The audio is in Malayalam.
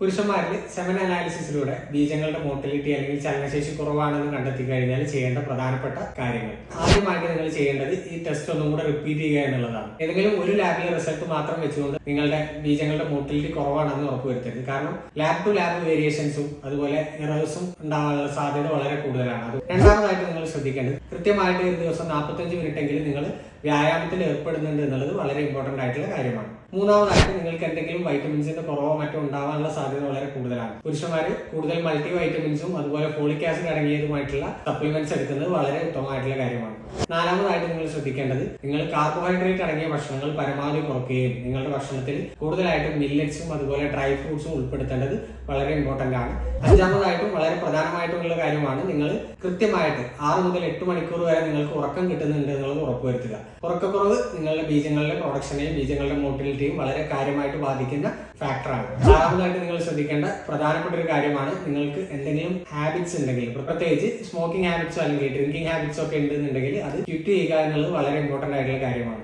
പുരുഷന്മാരിൽ സെമൻ അനാലിസിസിലൂടെ ബീജങ്ങളുടെ മോട്ടിലിറ്റി അല്ലെങ്കിൽ ചലനശേഷി കുറവാണെന്ന് കണ്ടെത്തി കഴിഞ്ഞാൽ ചെയ്യേണ്ട പ്രധാനപ്പെട്ട കാര്യങ്ങൾ. ആദ്യമായിട്ട് നിങ്ങൾ ചെയ്യേണ്ടത് ഈ ടെസ്റ്റ് ഒന്നും കൂടെ റിപ്പീറ്റ് ചെയ്യുക എന്നുള്ളതാണ്. ഏതെങ്കിലും ഒരു ലാബിലെ റിസൾട്ട് മാത്രം വെച്ചുകൊണ്ട് നിങ്ങളുടെ ബീജങ്ങളുടെ മോട്ടിലിറ്റി കുറവാണെന്ന് ഉറപ്പുവരുത്തരുത് കാരണം ലാബ് ടു ലാബ് വേരിയേഷൻസും അതുപോലെ എറേഴ്സും ഉണ്ടാകാനുള്ള സാധ്യത വളരെ കൂടുതലാണ്. അത് രണ്ടാമതായിട്ട് നിങ്ങൾ ശ്രദ്ധിക്കേണ്ടത് കൃത്യമായിട്ട് ഒരു ദിവസം നാൽപ്പത്തഞ്ച് മിനിറ്റ് എങ്കിലും നിങ്ങൾ വ്യായാമത്തിൽ ഏർപ്പെടുന്നുണ്ട് എന്നുള്ളത് വളരെ ഇമ്പോർട്ടന്റ് ആയിട്ടുള്ള കാര്യമാണ്. മൂന്നാമതായിട്ട് നിങ്ങൾക്ക് എന്തെങ്കിലും വൈറ്റമിൻസിന്റെ കുറവോ മറ്റോ ഉണ്ടാവാനുള്ള സാധ്യത വളരെ കൂടുതലാണ്. പുരുഷന്മാർ കൂടുതൽ മൾട്ടി വൈറ്റമിൻസും അതുപോലെ ഫോളിക് ആസിഡ് അടങ്ങിയതുമായിട്ടുള്ള സപ്ലിമെന്റ്സ് എടുക്കുന്നത് വളരെ ഉത്തമമായിട്ടുള്ള കാര്യമാണ്. നാലാമതായിട്ട് നിങ്ങൾ ശ്രദ്ധിക്കേണ്ടത് നിങ്ങൾ കാർബോഹൈഡ്രേറ്റ് അടങ്ങിയ ഭക്ഷണങ്ങൾ പരമാവധി കുറയ്ക്കുകയും നിങ്ങളുടെ ഭക്ഷണത്തിൽ കൂടുതലായിട്ടും മില്ലറ്റ്സും അതുപോലെ ഡ്രൈ ഫ്രൂട്ട്സും ഉൾപ്പെടുത്തേണ്ടത് വളരെ ഇമ്പോർട്ടന്റ് ആണ്. അഞ്ചാമതായിട്ടും വളരെ പ്രധാനമായിട്ടുള്ള കാര്യമാണ് നിങ്ങൾ കൃത്യമായിട്ട് ആറ് മുതൽ എട്ട് മണിക്കൂർ വരെ നിങ്ങൾക്ക് ഉറക്കം കിട്ടുന്നുണ്ട് എന്നുള്ളത് ഉറപ്പുവരുത്തുക. ഉറക്കക്കുറവ് നിങ്ങളുടെ ബീജങ്ങളുടെ പ്രൊഡക്ഷനെയും ബീജങ്ങളുടെ മോട്ടിലിറ്റിയും വളരെ കാര്യമായിട്ട് ബാധിക്കുന്ന ഫാക്ടറാണ് ആറാമതായിട്ട് നിങ്ങൾ ശ്രദ്ധിക്കേണ്ട പ്രധാനപ്പെട്ട ഒരു കാര്യമാണ് നിങ്ങൾക്ക് എന്തെങ്കിലും ഹാബിറ്റ്സ് ഉണ്ടെങ്കിൽ പ്രത്യേകിച്ച് സ്മോക്കിംഗ് ഹാബിറ്റ്സോ അല്ലെങ്കിൽ ഡ്രിങ്കിങ് ഹാബിറ്റ്സോ ഒക്കെ ഉണ്ടെന്നുണ്ടെങ്കിൽ അത് ക്വിറ്റ് ചെയ്യുക എന്നുള്ളത് വളരെ ഇമ്പോർട്ടന്റ് ആയിട്ടുള്ള കാര്യമാണ്.